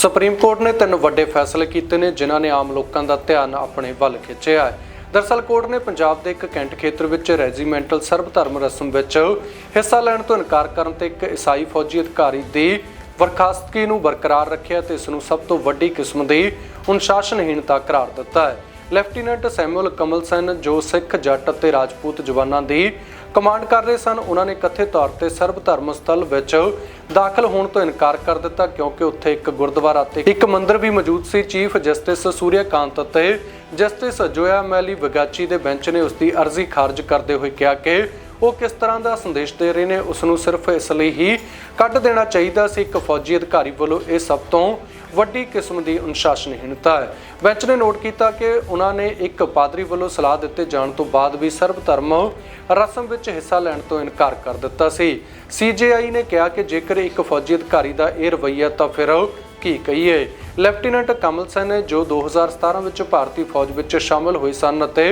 Supreme court ਨੇ ਤਿੰਨ ਵੱਡੇ ਫੈਸਲੇ ਕੀਤੇ ਨੇ, ਜਿਨ੍ਹਾਂ ਨੇ ਆਮ ਲੋਕਾਂ ਦਾ ਧਿਆਨ ਆਪਣੇ ਵੱਲ ਖਿੱਚਿਆ ਹੈ। ਦਰਸਲ ਕੋਰਟ ਨੇ ਪੰਜਾਬ ਦੇ ਇੱਕ ਕੈਂਟ ਖੇਤਰ ਵਿੱਚ ਰੈਜੀਮੈਂਟਲ ਸਰਬ ਧਰਮ ਰਸਮ ਵਿੱਚ ਹਿੱਸਾ ਲੈਣ ਤੋਂ ਇਨਕਾਰ ਕਰਨ ਤੇ ਇੱਕ ਈਸਾਈ ਫੌਜੀ ਅਧਿਕਾਰੀ ਦੀ ਬਰਖਾਸਤਗੀ ਨੂੰ ਬਰਕਰਾਰ ਰੱਖਿਆ ਤੇ ਇਸ ਨੂੰ ਸਭ ਤੋਂ ਵੱਡੀ ਕਿਸਮ ਦੀ ਅਨੁਸ਼ਾਸਨਹੀਣਤਾ ਕਰਾਰ ਦਿੱਤਾ ਹੈ। ਲੈਫਟੀਨੈਂਟ ਸੈਮੂਅਲ ਕਮਲਸਨ, ਜੋ ਸਿੱਖ ਜੱਟ ਅਤੇ ਰਾਜਪੂਤ ਜਵਾਨਾਂ ਦੀ ਕਮਾਂਡ ਕਰ ਰਹੇ ਸਨ। ਉਹਨਾਂ ਨੇ ਕਥਿਤ ਤੌਰ ਤੇ ਸਰਬ ਧਰਮ ਸਥਲ ਵਿੱਚ ਦਾਖਲ ਹੋਣ ਤੋਂ ਇਨਕਾਰ ਕਰ ਦਿੱਤਾ ਕਿਉਂਕਿ ਉੱਥੇ ਇੱਕ ਗੁਰਦੁਆਰਾ ਤੇ ਇੱਕ ਮੰਦਿਰ ਵੀ ਮੌਜੂਦ ਸੀ। ਚੀਫ ਜਸਟਿਸ ਸੂਰਿਆਕਾਂਤ ਅਤੇ ਜਸਟਿਸ ਜੋਇਆ ਮੈਲੀ ਵਿਗਾਚੀ ਦੇ ਬੈਂਚ ਨੇ ਉਸ ਦੀ ਅਰਜ਼ੀ ਖਾਰਜ ਕਰਦੇ ਹੋਏ ਕਿਹਾ ਕਿ ਉਹ ਕਿਸ ਤਰ੍ਹਾਂ ਦਾ ਸੰਦੇਸ਼ ਦੇ ਰਹੇ ਨੇ ਉਸ ਨੂੰ ਸਿਰਫ ਇਸ ਲਈ ਹੀ ਕੱਢ ਦੇਣਾ ਚਾਹੀਦਾ ਸੀ। ਇੱਕ ਫੌਜੀ ਅਧਿਕਾਰੀ ਵੱਲੋਂ ਇਹ ਸਭ ਤੋਂ ਵੱਡੀ ਕਿਸਮ ਦੀ ਅਨੁਸ਼ਾਸਨਹੀਣਤਾ ਹੈ। ਬੈਂਚ ਨੇ ਨੋਟ ਕੀਤਾ ਕਿ ਉਹਨਾਂ ਨੇ ਇੱਕ ਪਾਦਰੀ ਵੱਲੋਂ ਸਲਾਹ ਦਿੱਤੇ ਜਾਣ ਤੋਂ ਬਾਅਦ ਵੀ ਸਰਬ ਧਰਮ ਰਸਮ ਵਿੱਚ ਹਿੱਸਾ ਲੈਣ ਤੋਂ ਇਨਕਾਰ ਕਰ ਦਿੱਤਾ ਸੀ। ਸੀਜੇਆਈ ਨੇ ਕਿਹਾ ਕਿ ਜੇਕਰ ਇੱਕ ਫੌਜੀ ਅਧਿਕਾਰੀ ਦਾ ਇਹ ਰਵੱਈਆ ਤਾਂ ਫਿਰ ਕੀ ਕਹੀਏ? ਲੈਫਟੀਨੈਂਟ ਕਮਲ ਸੈਨ ਜੋ 2017 ਵਿੱਚ ਭਾਰਤੀ ਫੌਜ ਵਿੱਚ ਸ਼ਾਮਲ ਹੋਏ ਸਨ ਅਤੇ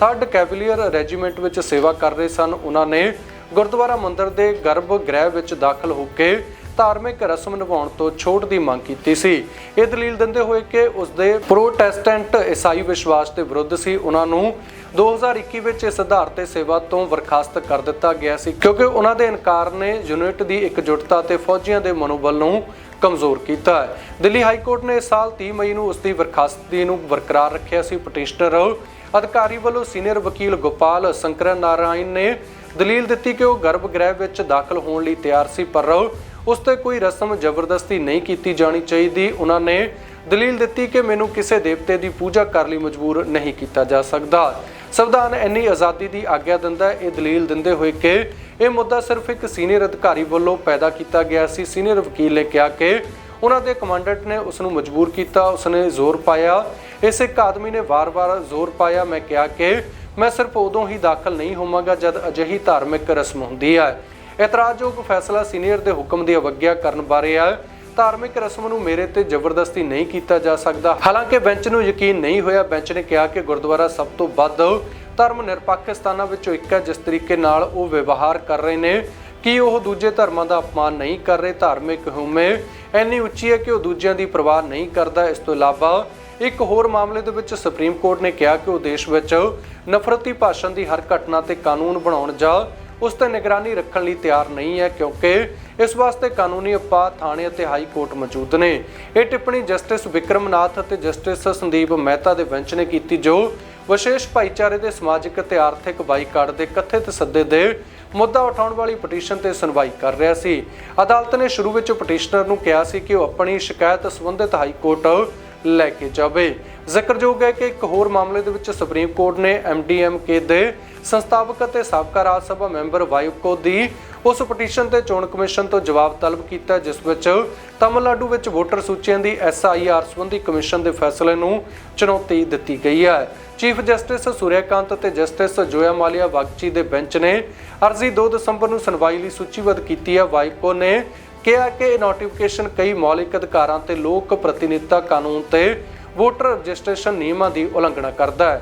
3rd ਕੈਵਲੀਅਰ ਰੈਜੀਮੈਂਟ ਵਿੱਚ ਸੇਵਾ ਕਰ ਰਹੇ ਸਨ, ਉਹਨਾਂ ਨੇ ਗੁਰਦੁਆਰਾ ਮੰਦਿਰ ਦੇ ਗਰਭ ਗ੍ਰਹਿ ਵਿੱਚ ਦਾਖਲ ਹੋ ਕੇ ਧਾਰਮਿਕ ਰਸਮ ਨਿਭਾਉਣ ਤੋਂ ਛੋਟ ਦੀ ਮੰਗ ਕੀਤੀ ਸੀ। ਇਹ ਦਲੀਲ ਦਿੰਦੇ ਹੋਏ ਕਿ ਉਸ ਦੇ ਪ੍ਰੋਟੈਸਟੈਂਟ ਈਸਾਈ ਵਿਸ਼ਵਾਸ ਦੇ ਵਿਰੁੱਧ ਸੀ। ਉਹਨਾਂ ਨੂੰ 2021 ਵਿੱਚ ਇਸ ਆਧਾਰ ਤੇ ਸੇਵਾ ਤੋਂ ਬਰਖਾਸਤ ਕਰ ਦਿੱਤਾ ਗਿਆ ਸੀ ਕਿਉਂਕਿ ਉਹਨਾਂ ਦੇ ਇਨਕਾਰ ਨੇ ਯੂਨਿਟ ਦੀ ਇਕਜੁੱਟਤਾ ਤੇ ਫੌਜੀਆਂ ਦੇ ਮਨੋਬਲ ਨੂੰ ਕਮਜ਼ੋਰ ਕੀਤਾ ਹੈ। ਦਿੱਲੀ ਹਾਈ ਕੋਰਟ ਨੇ ਇਸ ਸਾਲ 30 ਮਈ ਨੂੰ ਉਸ ਦੀ ਬਰਖਾਸਤਗੀ ਨੂੰ ਬਰਕਰਾਰ ਰੱਖਿਆ ਸੀ। ਪਟੀਸ਼ਨਰ ਅਧਿਕਾਰੀ ਵੱਲੋਂ ਸੀਨੀਅਰ ਵਕੀਲ ਗੋਪਾਲ ਸ਼ੰਕਰ ਨਾਰਾਇਣ ਨੇ ਦਲੀਲ ਦਿੱਤੀ ਕਿ ਉਹ ਗਰਭ ਗ੍ਰਹਿ ਵਿੱਚ ਦਾਖਲ ਹੋਣ ਲਈ ਤਿਆਰ ਸੀ, ਪਰ ਉਸ ਤੇ ਕੋਈ ਰਸਮ ਜ਼ਬਰਦਸਤੀ ਨਹੀਂ ਕੀਤੀ ਜਾਣੀ ਚਾਹੀਦੀ। ਉਹਨਾਂ ਨੇ ਦਲੀਲ ਦਿੱਤੀ ਕਿ ਮੈਨੂੰ ਕਿਸੇ ਦੇਵਤੇ ਦੀ ਪੂਜਾ ਕਰਨ ਲਈ ਮਜਬੂਰ ਨਹੀਂ ਕੀਤਾ ਜਾ ਸਕਦਾ। ਸੰਵਿਧਾਨ ਇੰਨੀ ਆਜ਼ਾਦੀ ਦੀ ਆਗਿਆ ਦਿੰਦਾ ਹੈ, ਇਹ ਦਲੀਲ ਦਿੰਦੇ ਹੋਏ ਕਿ ਇਹ ਮੁੱਦਾ ਸਿਰਫ ਇੱਕ ਸੀਨੀਅਰ ਅਧਿਕਾਰੀ ਵੱਲੋਂ ਪੈਦਾ ਕੀਤਾ ਗਿਆ ਸੀ। ਸੀਨੀਅਰ ਵਕੀਲ ਨੇ ਕਿਹਾ ਕਿ ਉਹਨਾਂ ਦੇ ਕਮਾਂਡੈਂਟ ਨੇ ਉਸ ਨੂੰ ਮਜਬੂਰ ਕੀਤਾ, ਉਸਨੇ ਜ਼ੋਰ ਪਾਇਆ। ਇਸ ਇੱਕ ਆਦਮੀ ਨੇ ਵਾਰ-ਵਾਰ ਜ਼ੋਰ ਪਾਇਆ। ਮੈਂ ਕਿਹਾ ਕਿ ਮੈਂ ਸਿਰਫ ਉਦੋਂ ਹੀ ਦਾਖਲ ਨਹੀਂ ਹੋਵਾਂਗਾ ਜਦ ਅਜਿਹੀ ਧਾਰਮਿਕ ਰਸਮ ਹੁੰਦੀ ਹੈ। ਇਤਰਾਜ਼ਯੋਗ ਫੈਸਲਾ ਸੀਨੀਅਰ ਦੇ ਹੁਕਮ ਦੀ ਅਵਗਿਆ ਕਰਨ ਬਾਰੇ ਹੈ। ਧਾਰਮਿਕ ਰਸਮ ਨੂੰ ਮੇਰੇ ਤੇ ਜ਼ਬਰਦਸਤੀ ਨਹੀਂ ਕੀਤਾ ਜਾ ਸਕਦਾ। ਹਾਲਾਂਕਿ ਬੈਂਚ ਨੂੰ ਯਕੀਨ ਨਹੀਂ ਹੋਇਆ। ਬੈਂਚ ਨੇ ਕਿਹਾ ਕਿ ਗੁਰਦੁਆਰਾ ਸਭ ਤੋਂ ਵੱਧ ਧਰਮ ਨਿਰਪੱਖ ਸਥਾਨਾਂ ਵਿੱਚੋਂ ਇੱਕ ਹੈ, ਜਿਸ ਤਰੀਕੇ ਨਾਲ ਉਹ ਵਿਵਹਾਰ ਕਰ ਰਹੇ ਨੇ ਕਿ ਉਹ ਦੂਜੇ ਧਰਮਾਂ ਦਾ ਅਪਮਾਨ ਨਹੀਂ ਕਰ ਰਹੇ, ਧਾਰਮਿਕ ਹਉਮੈ ਇੰਨੀ ਉੱਚੀ ਹੈ ਕਿ ਉਹ ਦੂਜਿਆਂ ਦੀ ਪਰਵਾਹ ਨਹੀਂ ਕਰਦਾ। ਇਸ ਤੋਂ ਇਲਾਵਾ ਇੱਕ ਹੋਰ ਮਾਮਲੇ ਦੇ ਵਿੱਚ ਸੁਪਰੀਮ ਕੋਰਟ ਨੇ ਕਿਹਾ ਕਿ ਉਹ ਦੇਸ਼ ਵਿੱਚ ਨਫ਼ਰਤੀ ਭਾਸ਼ਣ ਦੀ ਹਰ ਘਟਨਾ ਤੇ ਕਾਨੂੰਨ ਬਣਾਉਣ ਜਾਂ ਉਸ ਤੇ ਨਿਗਰਾਨੀ ਰੱਖਣ ਲਈ ਤਿਆਰ ਨਹੀਂ ਹੈ ਕਿਉਂਕਿ ਇਸ ਵਾਸਤੇ ਕਾਨੂੰਨੀ ਉਪਾਅ ਥਾਣੇ ਅਤੇ ਹਾਈ ਕੋਰਟ ਮੌਜੂਦ ਨੇ। ਇਹ ਟਿੱਪਣੀ ਜਸਟਿਸ ਵਿਕਰਮਨਾਥ ਅਤੇ ਜਸਟਿਸ ਸੰਦੀਪ ਮਹਿਤਾ ਦੇ ਬੈਂਚ ਨੇ ਕੀਤੀ, ਜੋ ਵਿਸ਼ੇਸ਼ ਭਾਈਚਾਰੇ ਦੇ ਸਮਾਜਿਕ ਅਤੇ ਆਰਥਿਕ ਬਾਈਕਾਟ ਦੇ ਕਥਿਤ ਸੱਦੇ ਦੇ ਮੁੱਦਾ ਉਠਾਉਣ ਵਾਲੀ ਪਟੀਸ਼ਨ ਤੇ ਸੁਣਵਾਈ ਕਰ ਰਿਹਾ ਸੀ। ਅਦਾਲਤ ਨੇ ਸ਼ੁਰੂ ਵਿੱਚ ਪਟੀਸ਼ਨਰ ਨੂੰ ਕਿਹਾ ਸੀ ਕਿ ਉਹ ਆਪਣੀ ਸ਼ਿਕਾਇਤ ਸੰਬੰਧਿਤ ਹਾਈ ਕੋਰਟ ਲੈ ਕੇ ਜਾਵੇ। ਜ਼ਿਕਰਯੋਗ ਹੈ ਕਿ ਇੱਕ ਹੋਰ ਮਾਮਲੇ ਦੇ ਵਿੱਚ ਸੁਪਰੀਮ ਕੋਰਟ ਨੇ ਐਮਡੀਐਮਕੇ ਦੇ ਸੰਸਥਾਪਕ ਅਤੇ ਸਾਬਕਾ ਰਾਜ ਸਭਾ ਮੈਂਬਰ ਵਾਯੂਕੋ ਦੀ ਉਸ ਪਟੀਸ਼ਨ ਤੇ ਚੋਣ ਕਮਿਸ਼ਨ ਤੋਂ ਜਵਾਬ ਤਲਬ ਕੀਤਾ, ਜਿਸ ਵਿੱਚ ਤਮਿਲਨਾਡੂ ਵਿੱਚ ਵੋਟਰ ਸੂਚੀਆਂ ਦੀ ਐਸਆਈਆਰ ਸੰਬੰਧੀ ਕਮਿਸ਼ਨ ਦੇ ਫੈਸਲੇ ਨੂੰ ਚੁਣੌਤੀ ਦਿੱਤੀ ਗਈ ਹੈ। ਚੀਫ ਜਸਟਿਸ ਸੂਰਿਆਕਾਂਤ ਅਤੇ ਜਸਟਿਸ ਜੋਇਆ ਮਾਲੀਆ ਵਾਗਚੀ ਦੇ ਬੈਂਚ ਨੇ ਅਰਜ਼ੀ 2 ਦਸੰਬਰ ਨੂੰ ਸੁਣਵਾਈ ਲਈ ਸੂਚੀਬੱਧ ਕੀਤੀ ਹੈ। ਵਾਈਕੋ ਨੇ ਕਿਹਾ ਕਿ ਇਹ ਨੋਟੀਫਿਕੇਸ਼ਨ ਕਈ ਮੌਲਿਕ ਅਧਿਕਾਰਾਂ ਤੇ ਲੋਕ ਪ੍ਰਤੀਨਿਧਤਾ ਕਾਨੂੰਨ ਤੇ ਵੋਟਰ ਰਜਿਸਟ੍ਰੇਸ਼ਨ ਨਿਯਮਾਂ ਦੀ ਉਲੰਘਣਾ ਕਰਦਾ ਹੈ।